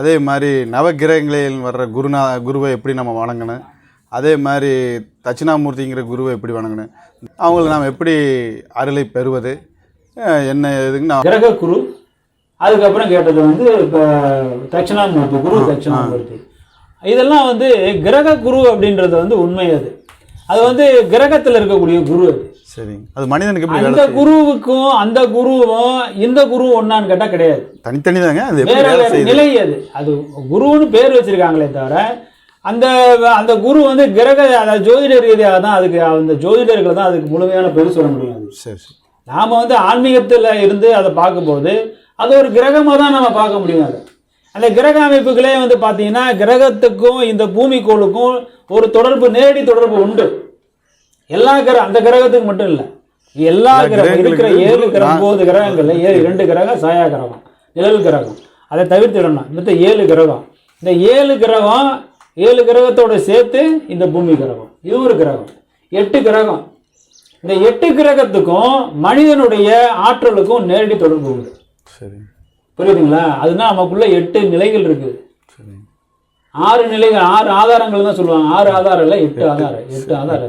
அதே மாதிரி நவகிரகங்களில் வர்ற குருநா குருவை எப்படி நம்ம வணங்கணும்? அதே மாதிரி தட்சிணாமூர்த்திங்கிற குருவை எப்படி வணங்கணும்? அவங்கள நாம் எப்படி அருளை பெறுவது? என்ன எதுன்னு நான் கிரக குரு அதுக்கப்புறம் கேட்டது வந்து இப்போ தட்சிணாமூர்த்தி குரு தட்சிணாமூர்த்தி. இதெல்லாம் வந்து கிரக குரு அப்படின்றது வந்து உண்மை அது. அது வந்து கிரகத்தில் இருக்கக்கூடிய குரு அது. சரிங்க. அது மனிதனுக்கு எப்படி அந்த குருவுக்கும் அந்த குருவும் இந்த குரு ஒன்னான்னு கேட்டால் கிடையாது. தனித்தனி தாங்க அது வேற வேற நிலை அது அது குருன்னு பேர் வச்சிருக்காங்களே தவிர அந்த அந்த குரு வந்து கிரக அதாவது ஜோதிட ரீதியாக தான் அதுக்கு அந்த ஜோதிடர்கள் தான் அதுக்கு முழுமையான பேர் சொல்ல முடியாது சரி சரி. நாம் வந்து ஆன்மீகத்தில் இருந்து அதை பார்க்கும்போது அது ஒரு கிரகமாக தான் நம்ம பார்க்க முடியும் அதை. அந்த கிரக அமைப்புகளே வந்து பார்த்தீங்கன்னா கிரகத்துக்கும் இந்த பூமிக்கோளுக்கும் ஒரு தொடர்பு நேரடி தொடர்பு உண்டு. எல்லா கிர அந்த கிரகத்துக்கு மட்டும் இல்லை. எல்லா கிரகம் இருக்கிற ஏழு கிரகம் ஒன்பது கிரகங்கள்ல ஏழு இரண்டு கிரகம் சாயா கிரகம் நிழல் கிரகம். அதை தவிர்த்திடணும் மொத்த ஏழு கிரகம். இந்த ஏழு கிரகம் ஏழு கிரகத்தோட சேர்த்து இந்த பூமி கிரகம். இது ஒரு கிரகம். எட்டு கிரகம். இந்த எட்டு கிரகத்துக்கும் மனிதனுடைய ஆற்றலுக்கும் நேரடி தொடர்பு உண்டு. புரியுதுங்களா? அதுனா நமக்குள்ள எட்டு நிலைகள் இருக்குது. ஆறு நிலைகள் ஆறு ஆதாரங்கள் தான் சொல்லுவாங்க. ஆறு ஆதாரம் இல்லை எட்டு ஆதாரம். எட்டு. ஆதாரம்.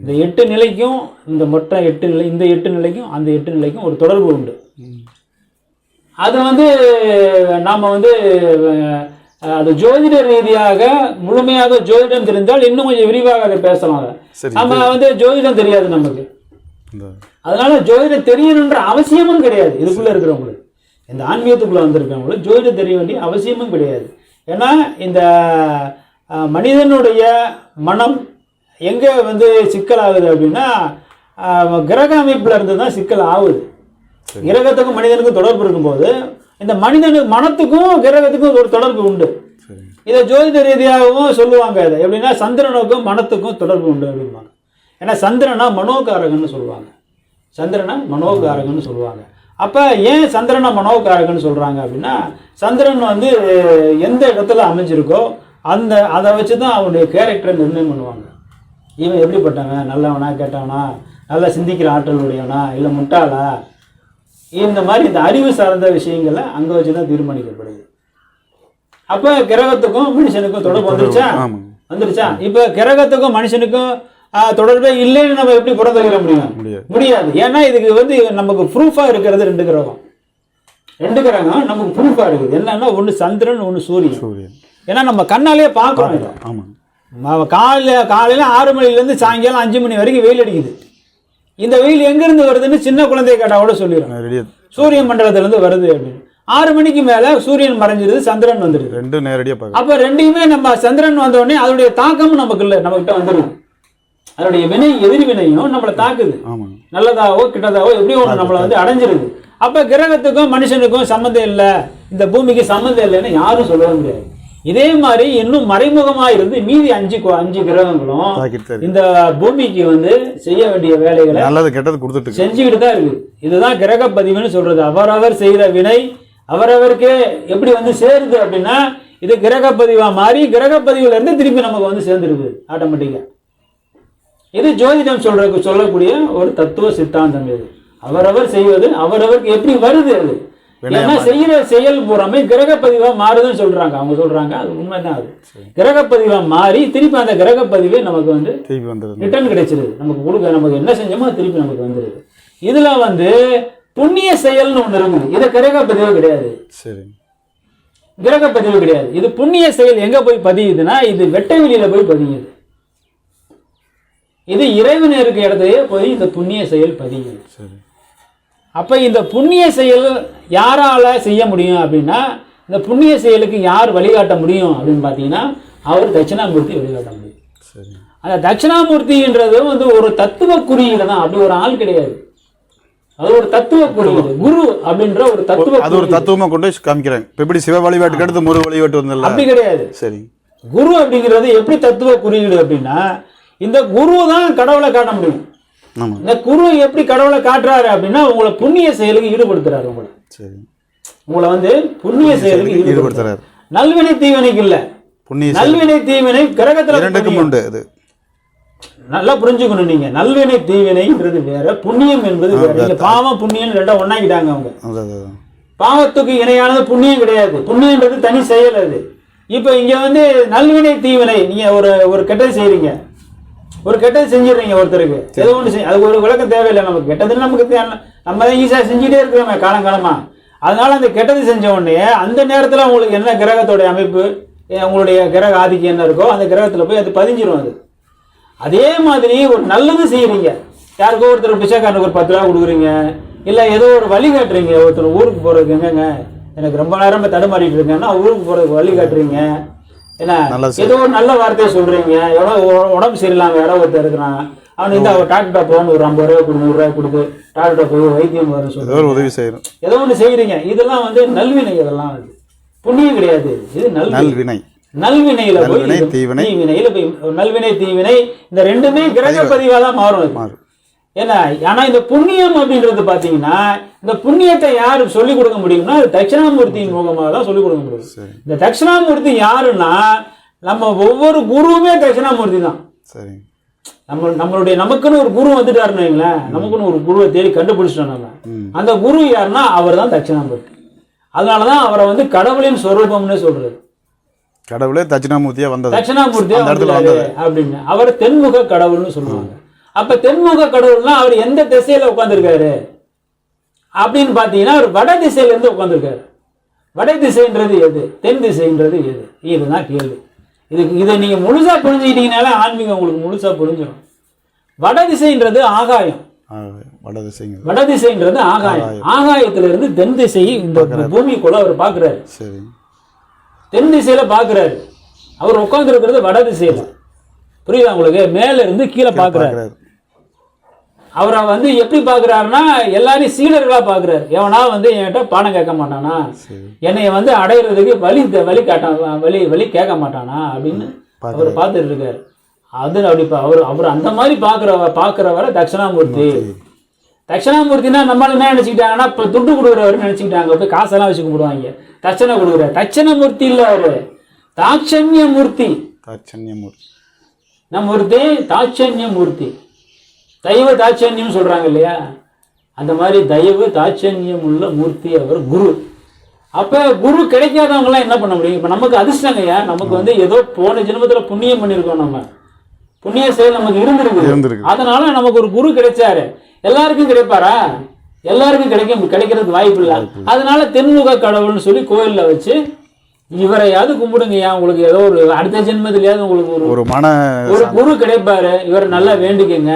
இந்த எட்டு நிலைக்கும் இந்த மொத்த எட்டு நிலை இந்த எட்டு நிலைக்கும் அந்த எட்டு நிலைக்கும் ஒரு தொடர்பு உண்டு. அது வந்து நாம் வந்து அது ஜோதிட ரீதியாக முழுமையாக ஜோதிடம் தெரிந்தால் இன்னும் கொஞ்சம் விரிவாக அதை பேசலாம் நம்ம வந்து ஜோதிடம் தெரியாது நமக்கு. அதனால ஜோதிடம் தெரியணுன்ற அவசியமும் கிடையாது. இதுக்குள்ள இருக்கிறவங்களுக்கு இந்த ஆன்மீகத்துக்குள்ள வந்திருக்கவங்களுக்கு ஜோதிடம் தெரிய வேண்டிய அவசியமும் கிடையாது. ஏன்னா இந்த மனிதனுடைய மனம் எங்கே வந்து சிக்கலாகுது அப்படின்னா அஹ், கிரக அமைப்புல இருந்து தான் சிக்கல் ஆகுது. கிரகத்துக்கும் மனிதனுக்கும் தொடர்பு இருக்கும்போது இந்த மனிதனுக்கு மனத்துக்கும் கிரகத்துக்கும் ஒரு தொடர்பு உண்டு. இதை ஜோதிட ரீதியாகவும் சொல்லுவாங்க இதை. எப்படின்னா சந்திரனுக்கும் மனத்துக்கும் தொடர்பு உண்டு அப்படிம்பாங்க. ஏன்னா சந்திரனா மனோகாரகன்னு சொல்லுவாங்க. சந்திரனை மனோகாரகன்னு சொல்லுவாங்க. அப்போ ஏன் சந்திரனை மனோகாரகன்னு சொல்கிறாங்க அப்படின்னா சந்திரன் வந்து எந்த இடத்துல அமைஞ்சிருக்கோ அந்த அதை வச்சு தான் அவனுடைய கேரக்டரை நிர்ணயம் பண்ணுவாங்க. இவன் எப்படிப்பட்டவன் நல்லவனா கெட்டவனா? நல்லா சிந்திக்கிற ஆற்றல் உடையவனா? இல்லை முட்டாளா? இந்த மாதிரி இந்த அறிவு சார்ந்த விஷயங்களை அங்கே வச்சு தான் தீர்மானிக்கப்படுது. அப்போ கிரகத்துக்கும் மனுஷனுக்கும் தொடர்பு வந்துருச்சா? வந்துருச்சா? இப்போ கிரகத்துக்கும் மனுஷனுக்கும் தொடர்பே இல்லைன்னு நம்ம எப்படி புறந்தள்ளிட முடியும்? முடியாது. ஏன்னா இதுக்கு வந்து நமக்கு ப்ரூஃபாக இருக்கிறது ரெண்டு கிரகம். ரெண்டு கிரகம் நமக்கு ப்ரூஃபாக இருக்குது. என்னன்னா ஒன்று சந்திரன் ஒன்று சூரியன். சூரியன். ஏன்னா நம்ம கண்ணாலேயே பார்க்குறோம் இதை. ஆமாங்க ம- காலையில் காலையில் ஆறு மணிலேருந்து சாயங்காலம் அஞ்சு மணி வரைக்கும் வெயில் அடிக்குது. இந்த வெயில் எங்கேருந்து வருதுன்னு சின்ன குழந்தைய கேட்டால் கூட சொல்லிடும் நேரடியாக சூரிய மண்டலத்திலேருந்து வருது அப்படின்னு. ஆறு மணிக்கு மேலே சூரியன் மறைஞ்சிருது சந்திரன் வந்துடுது ரெண்டும் நேரடியாக அப்போ ரெண்டையுமே நம்ம சந்திரன் வந்த உடனே அதனுடைய தாக்கமும் நமக்கு இல்லை நம்மகிட்ட வந்துடுது அதனுடைய வினை எதிர்வினையும் நம்மளை தாக்குது. நல்லதாவோ கிட்டதாவோ எப்படியோ ஒன்று நம்மளை வந்து அடைஞ்சிருது. அப்போ கிரகத்துக்கும் மனுஷனுக்கும் சம்மந்தம் இல்லை. இந்த பூமிக்கு சம்மந்தம் இல்லைன்னு யாரும் சொல்லவே முடியாது. இதே மாதிரி இன்னும் மறைமுகமா இருந்து மீதி அஞ்சு அஞ்சு கிரகங்களும் இருக்கு. இந்த பூமிக்கு வந்து செய்ய வேண்டிய வேலைகளை நல்லது கெட்டது கொடுத்துட்டு இருக்கு. செஞ்சுக்கிட்டு தான் இருக்குது இதுதான் கிரக பதிவுன்னு சொல்றது. அவரவர் செய்கிற வினை அவரவருக்கே எப்படி வந்து சேருது அப்படின்னா இது கிரக பதிவா மாறி கிரக பதிவுல இருந்து திருப்பி நமக்கு வந்து சேர்ந்துருது ஆட்டோமேட்டிக்கா இது ஜோதிடம் சொல்ற சொல்லக்கூடிய ஒரு தத்துவ சித்தாந்தம் இது. அவரவர் செய்வது அவரவருக்கு எப்படி வருது அது? செய்யற செயல் பூராமே கிரக பதிவா மாறுதுன்னு சொல்றாங்க. அவங்க சொல்றாங்க அது உண்மைதான் அது. கிரக பதிவா மாறி திருப்பி அந்த கிரக பதிவே நமக்கு வந்து திருப்பி வந்துடுது. ரிட்டர்ன் கிடைச்சிருது. நமக்கு கொடுக்க நமக்கு என்ன செஞ்சோமோ திருப்பி நமக்கு வந்துருது இதுல வந்து புண்ணிய செயல்னு ஒண்ணு இருக்குது இது கிரக பதிவு கிடையாது. சரி. கிரக பதிவு கிடையாது. இது புண்ணிய செயல் எங்க போய் பதியுதுன்னா இது வெட்ட வெளியில போய் பதியுது. இது இறைவன் இருக்க இடத்தையே போய் இந்த புண்ணிய செயல் பதியுது. சரி. அப்ப இந்த புண்ணிய செயல் யாரால செய்ய முடியும் அப்படின்னா இந்த புண்ணிய செயலுக்கு யார் வழிகாட்ட முடியும் அப்படின்னு பார்த்தீங்கன்னா அவர் தட்சிணாமூர்த்தி வழிகாட்ட முடியும். அந்த தட்சிணாமூர்த்தின்றது வந்து ஒரு தத்துவ குறியீடு தான். அப்படி ஒரு ஆள் கிடையாது. அது ஒரு தத்துவ குறியீடு. குரு அப்படின்ற ஒரு தத்துவ அது ஒரு தத்துவமா கொண்டு காமிக்கிறாங்க எப்படி சிவ வழிபாட்டுக்கு அடுத்து முரு வழிபாட்டு வந்தல அப்படி கிடையாது. சரி. குரு அப்படிங்கிறது எப்படி தத்துவ குறியீடு அப்படின்னா இந்த குரு தான் கடவுளை காட்ட முடியும். இந்த குரு எப்படி கடவுளை காட்டுறாரு அப்படின்னா உங்களை புண்ணிய செயலுக்கு ஈடுபடுத்துறாரு உங்களை. சரி. உங்களை வந்து புண்ணிய செயலுக்கு ஈடுபடுத்துறாரு. நல்வினை தீவினைக்கு இல்ல. புண்ணிய நல்வினை தீவினை கிரகத்துல இரண்டுக்கும் உண்டு அது. நல்லா புரிஞ்சுக்கணும் நீங்க. நல்வினை தீவினைன்றது வேற புண்ணியம் என்பது வேற. நீங்க பாவம் புண்ணியம் ரெண்டா ஒண்ணாக்கிட்டாங்க அவங்க. பாவத்துக்கு இணையானது புண்ணியம் கிடையாது. புண்ணியன்றது தனி செயல் அது. இப்போ இங்க வந்து நல்வினை தீவினை நீங்க ஒரு ஒரு கெட்டது செய்றீங்க. ஒரு கெட்டது செஞ்சிடுறீங்க ஒருத்தருக்கு. ஏதோ ஒன்று அதுக்கு ஒரு விளக்கம் தேவையில்லை நமக்கு. கெட்டதுன்னு நமக்கு நம்ம தான் ஈஸியாக செஞ்சுட்டே இருக்கிறோமே காலங்காலமா. அதனால அந்த கெட்டது செஞ்ச உடனே அந்த நேரத்தில் உங்களுக்கு என்ன கிரகத்தோடைய அமைப்பு உங்களுடைய கிரக ஆதிக்கம் என்ன இருக்கோ அந்த கிரகத்தில் போய் அது பதிஞ்சிரும் அது. அதே மாதிரி ஒரு நல்லது செய்கிறீங்க யாருக்கோ ஒருத்தர் பிச்சைக்காரனுக்கு ஒரு பத்து ரூபா கொடுக்குறீங்க. இல்லை ஏதோ ஒரு வழி காட்டுறீங்க. ஒருத்தர் ஊருக்கு போகிறதுக்கு எங்கங்க? எனக்கு ரொம்ப நேரமா தடுமாறிட்டு இருக்கேன்னா ஊருக்கு போகிறதுக்கு வழி காட்டுறீங்க. என்ன? ஏதோ ஒரு நல்ல வார்த்தையை சொல்றீங்க. எவ்வளோ உடம்பு சரியில்லாம யாரோ ஒருத்தர் இருக்கிறான். அவன் இந்த அவர் டாக்டர் போகணும் ஒரு ஐம்பது ரூபா கொடு ரூபாய் கொடுத்து டாக்டர் போய் வைத்தியம் வர சொல்லி உதவி செய்யணும். ஏதோ ஒன்று செய்கிறீங்க இதெல்லாம் வந்து நல்வினை இதெல்லாம் வந்து புண்ணியம் கிடையாது. இது நல்வினை நல்வினை. நல்வினையில போய் தீவினை. தீவினையில போய் நல்வினை தீவினை இந்த ரெண்டுமே கிரக பதிவா தான் மாறும். மாறும். ஏன்னா ஆனா இந்த புண்ணியம் அப்படின்றது பாத்தீங்கன்னா இந்த புண்ணியத்தை யாரு சொல்லிக் கொடுக்க முடியும்னா அது தட்சிணாமூர்த்தியின் மூலமாக தான் சொல்லிக் கொடுக்க முடியும். இந்த தட்சிணாமூர்த்தி யாருன்னா நம்ம ஒவ்வொரு குருவுமே தட்சிணாமூர்த்தி தான். நம்ம நம்மளுடைய நமக்குன்னு ஒரு குரு வந்துட்டாருன்னு வைங்களேன் நமக்குன்னு ஒரு குருவை தேடி கண்டுபிடிச்சிட்டோம் நம்ம. அந்த குரு யாருன்னா அவர் தான் தட்சிணாமூர்த்தி. அதனாலதான் அவரை வந்து கடவுளின் சொரூபம்னு சொல்றது. கடவுளே தட்சிணாமூர்த்தியா வந்தது. தட்சிணாமூர்த்தியா வந்துட்டாரு அப்படின்னு. அவர் தென்முக கடவுள்னு சொல்லுவாங்க. அப்ப தென்முக கடவுள்னா அவர் எந்த திசையில உட்கார்ந்திருக்காரு? அப்படின்னு பாத்தீங்கன்னா அவர் வட திசையில இருந்து உட்கார்ந்திருக்காரு. வட திசைன்றது எது? தென் திசைன்றது எது? இதுதான் கேள்வி. இதுக்கு இதை நீங்க முழுசா புரிஞ்சுக்கிட்டீங்கனாலே ஆன்மீகம் உங்களுக்கு முழுசா புரிஞ்சிடும் வட திசைன்றது ஆகாயம். வட திசைன்றது ஆகாயம். ஆகாயத்துல இருந்து தென் திசை இந்த பூமிக்குள்ள அவர் பாக்குறாரு சரி. தென் திசையில பாக்குறாரு அவர் உட்கார்ந்து இருக்கிறது வட திசையில. புரியுதா உங்களுக்கு? மேல இருந்து கீழே பாக்குறாரு பார்க்கறாரு. அவரை வந்து எப்படி பாக்குறாருன்னா எல்லாரையும் சீடர்களா பாக்குறாரு. எவனா வந்து என்கிட்ட பாடம் கேட்க மாட்டானா? என்னைய வந்து அடையிறதுக்கு வழி வழி காட்ட வழி வழி கேட்க மாட்டானா அப்படின்னு அவர் பார்த்துட்டு இருக்காரு. அது அப்படி அவர் அவர் அந்த மாதிரி பாக்குறவ பாக்குறவரை தட்சிணாமூர்த்தி. தட்சிணாமூர்த்தினா நம்மளால என்ன நினைச்சுக்கிட்டாங்கன்னா இப்போ துட்டு கொடுக்குறவர் நினைச்சுக்கிட்டாங்க. போய் காசெல்லாம் வச்சு கும்பிடுவாங்க. தட்சணை கொடுக்குற தட்சணமூர்த்தி இல்ல அவரு. தாட்சண்யமூர்த்தி. தாட்சண்யமூர்த்தி. நம்ம மூர்த்தி தாட்சண்யமூர்த்தி. தெய்வ தாட்சண்யம் சொல்றாங்க இல்லையா? அந்த மாதிரி தயவு தாட்சண்யம் உள்ள மூர்த்தி அவர் குரு. அப்ப குரு கிடைக்காதவங்க எல்லாம் என்ன பண்ண முடியும்? இப்ப நமக்கு அதிர்ஷ்டங்கய்யா நமக்கு வந்து ஏதோ போன ஜென்மத்துல புண்ணியம் பண்ணியிருக்கோம் நம்ம. புண்ணிய செயல் நமக்கு இருந்திருக்கு அதனால நமக்கு ஒரு குரு கிடைச்சாரு. எல்லாருக்கும் கிடைப்பாரா? எல்லாருக்கும் கிடைக்க கிடைக்கிறதுக்கு வாய்ப்பு இல்லை. அதனால தென்முக கடவுள்னு சொல்லி கோயில்ல வச்சு இவரையாவது கும்பிடுங்கய்யா உங்களுக்கு ஏதோ ஒரு அடுத்த ஜென்மத்திலேயாவது உங்களுக்கு ஒரு ஒரு மன ஒரு குரு கிடைப்பாரு. இவரை நல்லா வேண்டிக்கங்க.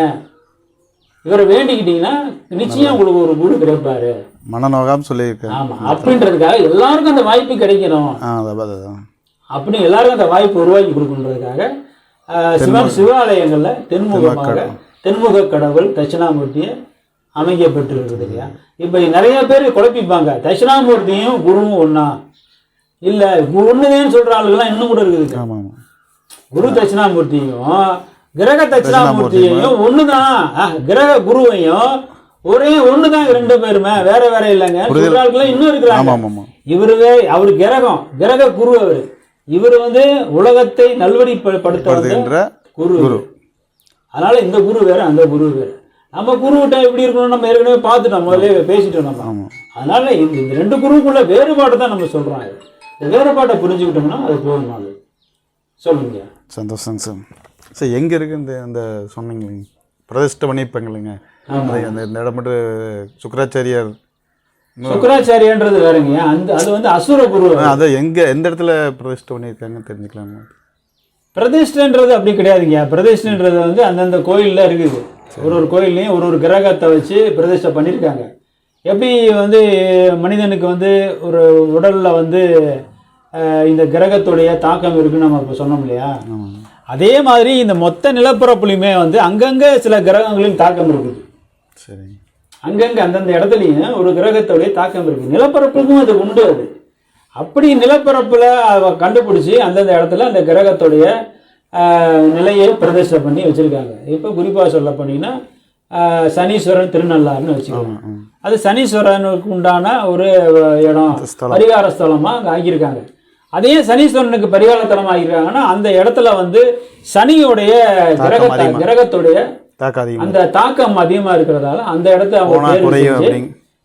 இவரை வேண்டிக்கிட்டீங்கன்னா நிச்சயம் உங்களுக்கு ஒரு குரு கிடைப்பாரு. மனநோகாம சொல்லியிருக்கேன் ஆமா அப்படின்றதுக்காக எல்லாருக்கும் அந்த வாய்ப்பு கிடைக்கணும். ஆ அதான் அதான் அப்படி எல்லாருக்கும் அந்த வாய்ப்பு உருவாக்கி கொடுக்கணுன்றதுக்காக சிவன் சிவாலயங்கள்ல தென்முகமாக தென்முக கடவுள் தட்சிணாமூர்த்தியை அமைக்கப்பட்டிருக்குது இல்லையா? இப்போ நிறைய பேர் குழப்பிப்பாங்க. தட்சிணாமூர்த்தியும் குருவும் ஒண்ணா. இல்ல ஒண்ணுதேன்னு சொல்ற ஆளுகள்லாம் இன்னும் கூட இருக்குது. ஆமாம் ஆமாம். குரு தட்சிணாமூர்த்தியும் கிரக தட்சிணாமூர்த்தியையும் ஒண்ணுதான். கிரக குருவையும் ஒரே ஒண்ணுதான் ரெண்டு பேருமே வேற வேற இல்லைங்க. ஆட்கள் இன்னும் இருக்கிறாங்க. இவருவே அவர் கிரகம் கிரக குரு அவரு. இவர் வந்து உலகத்தை நல்வழிப்படுத்த குரு. அதனால இந்த குரு வேற அந்த குரு வேற. நம்ம குருவிட்ட எப்படி இருக்கணும் நம்ம ஏற்கனவே பார்த்துட்டோம் முதல்ல பேசிட்டோம் நம்ம. அதனால இந்த ரெண்டு குருவுக்குள்ள வேறுபாட்டை தான் நம்ம சொல்றோம். இந்த வேறுபாட்டை புரிஞ்சுக்கிட்டோம்னா அது போதுமானது. சொல்லுங்க. சந்தோஷங்க சார். சார் எங்கே இருக்கு இந்த இந்த சொன்னீங்க பிரதிஷ்டை பண்ணியிருப்பாங்க ஆமா. அந்த இந்த இடம் மட்டும் சுக்கராச்சாரியார் சுக்கராச்சாரியன்றது வேறங்க. அந்த அது வந்து அசுர குரு அதை எங்கே எந்த இடத்துல பிரதிஷ்டை பண்ணியிருக்காங்கன்னு தெரிஞ்சுக்கலாமா பிரதிஷ்டைன்றது அப்படி கிடையாதுங்க. பிரதிஷ்டைன்றது வந்து அந்தந்த கோயில்ல இருக்குது. ஒரு ஒரு கோயில்லையும் ஒரு ஒரு கிரகத்தை வச்சு பிரதிஷ்டை பண்ணியிருக்காங்க. எப்படி வந்து மனிதனுக்கு வந்து ஒரு உடல்ல வந்து இந்த கிரகத்துடைய தாக்கம் இருக்குன்னு நம்ம இப்போ சொன்னோம் இல்லையா? அதே மாதிரி இந்த மொத்த நிலப்பரப்புலையுமே வந்து அங்கங்கே சில கிரகங்களின் தாக்கம் இருக்குது. சரிங்க அங்கங்கே அந்தந்த இடத்துலையும் ஒரு கிரகத்துடைய தாக்கம் இருக்குது. நிலப்பரப்புக்கும் அது உண்டு அது. அப்படி நிலப்பரப்புல அவ கண்டுபிடிச்சி அந்தந்த இடத்துல அந்த கிரகத்துடைய நிலையை பிரதிஷ்டை பண்ணி வச்சிருக்காங்க. இப்போ குறிப்பாக சொல்ல போனீங்கன்னா சனீஸ்வரன் திருநள்ளாறுன்னு வச்சுக்கோங்க. அது சனீஸ்வரனுக்கு உண்டான ஒரு இடம். பரிகார ஸ்தலமா அங்கே ஆக்கியிருக்காங்க. அதே சனீஸ்வரனுக்கு பரிகார ஸ்தலம் ஆகியிருக்காங்கன்னா அந்த இடத்துல வந்து சனியுடைய கிரகத்தை அதிகமா. கிரகத்துடைய அந்த தாக்கம் அதிகமா இருக்கிறதால அந்த இடத்த அவங்க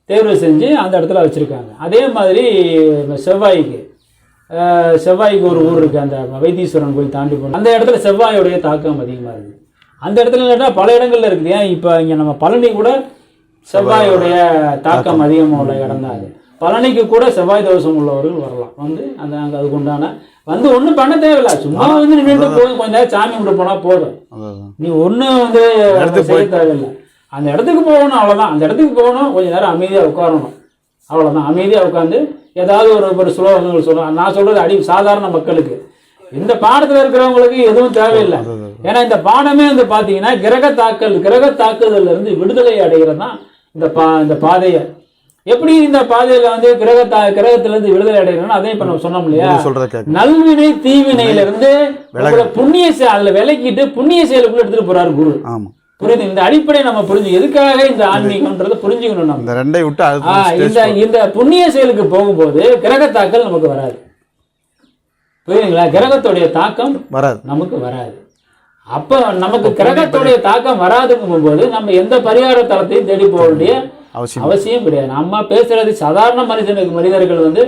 தேர்வு செஞ்சு அந்த இடத்துல வச்சுருக்காங்க. அதே மாதிரி செவ்வாய்க்கு செவ்வாய்க்கு ஒரு ஊர் இருக்குது அந்த வைத்தீஸ்வரன் கோயில் தாண்டி போகணும் அந்த இடத்துல செவ்வாயோடைய தாக்கம் அதிகமாக இருக்குது. அந்த இடத்துல இல்லைன்னா பல இடங்கள்ல இருக்குது. ஏன் இப்போ இங்கே நம்ம பழனி கூட செவ்வாயோடைய தாக்கம் அதிகமாக உள்ள இடம் தான் அது. பழனிக்கு கூட செவ்வாய் தோஷம் உள்ளவர்கள் வரலாம். வந்து அந்த அங்கே அதுக்கு உண்டான வந்து ஒன்றும் பண்ண தேவையில்ல. சும்மா வந்து நின்றுட்டு போதும் கொஞ்ச நேரம் சாமி கும்பிட்டு போனால் போதும். நீ ஒன்றும் வந்து செய்ய தேவையில்லை. அந்த இடத்துக்கு போகணும் அவ்வளோதான் அந்த இடத்துக்கு போகணும் கொஞ்ச நேரம் அமைதியாக உட்காரணும். அவ்வளோதான் அமைதியாக உட்காந்து ஏதாவது ஒரு ஒரு ஸ்லோகங்கள் சொல்லலாம் நான் சொல்றது அடி சாதாரண மக்களுக்கு. இந்த பாடத்தில் இருக்கிறவங்களுக்கு எதுவும் தேவையில்லை. ஏன்னா இந்த பாடமே வந்து பார்த்தீங்கன்னா கிரக தாக்கல் கிரக தாக்குதல்ல இருந்து விடுதலை அடைகிறது தான் இந்த பா இந்த பாதையை எப்படி இந்த பாதையில வந்து கிரக தா கிரகத்துல இருந்து விடுதலை அடைகிறோம்னா அதையும் இப்ப நம்ம சொன்னோம் இல்லையா? நல்வினை தீவினையில இருந்து புண்ணிய அதுல விலக்கிட்டு புண்ணிய செயலுக்குள்ள எடுத்துட்டு போறாரு குரு. ஆமாம் புரியுது? இந்த அடிப்படை நம்ம புரிஞ்சு எதுக்காக இந்த ஆன்மீகம்ன்றதை புரிஞ்சுக்கணும் நம்ம? இந்த ரெண்டை விட்டு இந்த இந்த புண்ணிய செயலுக்கு போகும்போது கிரக தாக்கல் நமக்கு வராது. புரியுதுங்களா? கிரகத்துடைய தாக்கம் வராது. நமக்கு வராது. அப்ப நமக்கு கிரகத்துடைய தாக்கம் வராதுங்கும் போது நம்ம எந்த பரிகார தளத்தையும் தேடி போக வேண்டிய அவசியம் அவசியம் கிடையாது. நம்ம பேசுறது சாதாரண மனிதனுக்கு மனிதர்கள் வந்து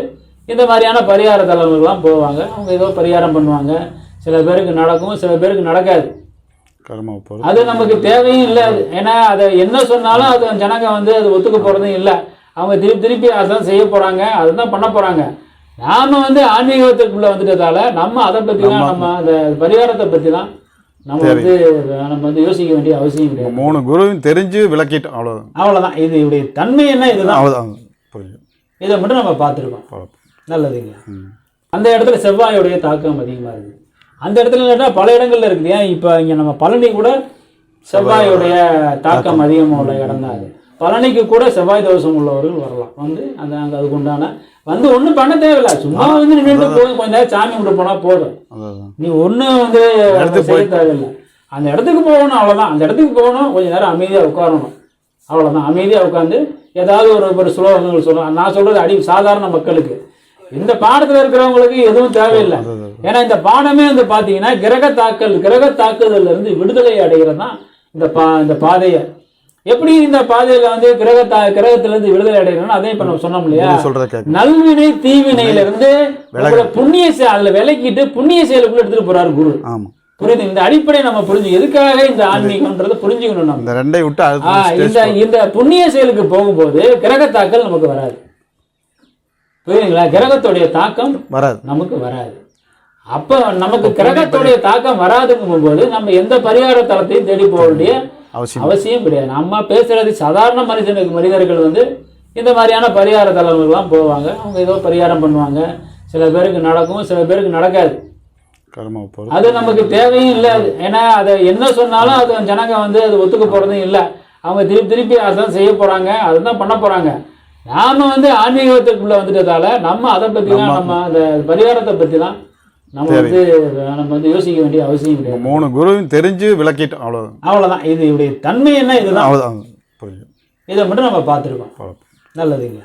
இந்த மாதிரியான பரிகார தலங்கள்லாம் போவாங்க. அவங்க ஏதோ பரிகாரம் பண்ணுவாங்க. சில பேருக்கு நடக்கும் சில பேருக்கு நடக்காது. அது நமக்கு தேவையும் இல்லை. அது. ஏன்னா அதை என்ன சொன்னாலும் அது ஜனங்க வந்து அது ஒத்துக்க போறதும் இல்லை. அவங்க திருப்பி திருப்பி அதான் செய்ய போறாங்க அதுதான் பண்ண போறாங்க. நாம வந்து ஆன்மீகத்துக்குள்ள வந்துட்டதால நம்ம அதை பற்றிலாம் நம்ம அந்த பரிகாரத்தை பற்றிலாம் நம்ம வந்து நம்ம வந்து யோசிக்க வேண்டிய அவசியம் கிடையாது. மூணு குருவும் தெரிஞ்சு விளக்கிட்டோம் அவ்வளோதான் அவ்வளவுதான். இது இவருடைய தன்மை என்ன இதுதான். அவ்வளோதான் புரியுது. இதை மட்டும் நம்ம பார்த்துருக்கோம். நல்லதுங்க அந்த இடத்துல செவ்வாயோடைய தாக்கம் அதிகமாக இருக்குது. அந்த இடத்துல இல்லைன்னா பல இடங்கள்ல இருக்குது. ஏன் இப்போ இங்கே நம்ம பழனி கூட செவ்வாயோடைய தாக்கம் அதிகமாக உள்ள இடம் தான் அது. பழனிக்கு கூட செவ்வாய் தோஷம் உள்ளவர்கள் வரலாம். வந்து அந்த அங்கே அதுக்கு உண்டான வந்து ஒன்றும் பண்ண தேவையில்ல. சும்மா வந்து நின்றுட்டு போதும். கொஞ்ச நேரம் சாமி கும்பிட்டு போனால் போதும். நீ ஒன்றும் வந்து இடத்துக்கு செய்ய தேவையில்லை. அந்த இடத்துக்கு போகணும் அவ்வளோதான் அந்த இடத்துக்கு போகணும் கொஞ்ச நேரம் அமைதியாக உட்காரணும். அவ்வளோதான் அமைதியாக உட்காந்து ஏதாவது ஒரு ஒரு ஸ்லோகங்கள் சொல்லலாம் நான் சொல்றது அடி சாதாரண மக்களுக்கு. இந்த பாடத்தில் இருக்கிறவங்களுக்கு எதுவும் தேவையில்லை. ஏன்னா இந்த பாடமே வந்து பார்த்தீங்கன்னா கிரக தாக்கல் கிரக தாக்குதல்ல இருந்து விடுதலை அடைகிறது தான் இந்த பா இந்த பாதையை எப்படி இந்த பாதையில வந்து கிரக தா கிரகத்துல இருந்து விடுதலை அடைகிறோம்னா அதையும் இப்ப நம்ம சொன்னோம் இல்லையா? நல்வினை தீவினையில இருந்து புண்ணிய அதுல விலக்கிட்டு புண்ணிய செயலுக்குள்ள எடுத்துட்டு போறாரு குரு. புரியுது? இந்த அடிப்படை நம்ம புரிஞ்சு எதுக்காக இந்த ஆன்மீகம்ன்றதை புரிஞ்சுக்கணும் நம்ம? இந்த ரெண்டை விட்டு இந்த இந்த புண்ணிய செயலுக்கு போகும்போது கிரக தாக்கல் நமக்கு வராது. புரியுதுங்களா? கிரகத்துடைய தாக்கம் வராது. நமக்கு வராது. அப்ப நமக்கு கிரகத்துடைய தாக்கம் வராதுங்கும் போது நம்ம எந்த பரிகார தளத்தையும் தேடி போக வேண்டிய அவசியம். கிடையாது. நம்ம பேசுறது சாதாரண மனிதனுக்கு மனிதர்கள் வந்து இந்த மாதிரியான பரிகார தலங்கள்லாம் போவாங்க. அவங்க ஏதோ பரிகாரம் பண்ணுவாங்க. சில பேருக்கு நடக்கும் சில பேருக்கு நடக்காது. அது நமக்கு தேவையும் இல்லை. அது. ஏன்னா அதை என்ன சொன்னாலும் அது ஜனங்க வந்து அது ஒத்துக்க போறதும் இல்லை. அவங்க திருப்பி திருப்பி அதான் செய்ய போறாங்க. அதுதான் பண்ண போறாங்க. நாம வந்து ஆன்மீகத்துக்குள்ள வந்துட்டதால நம்ம அதை பற்றிலாம் நம்ம அந்த பரிகாரத்தை பற்றிலாம் நம்ம வந்து நம்ம வந்து யோசிக்க வேண்டிய அவசியம் கிடையாது. மூணு குருவும் தெரிஞ்சு விளக்கிட்டோம் அவ்வளோதான் அவ்வளவுதான். இது இவருடைய தன்மை என்ன இதுதான். அவ்வளோதான் புரியுது. இதை மட்டும் நம்ம பார்த்துருக்கோம். நல்லதுங்க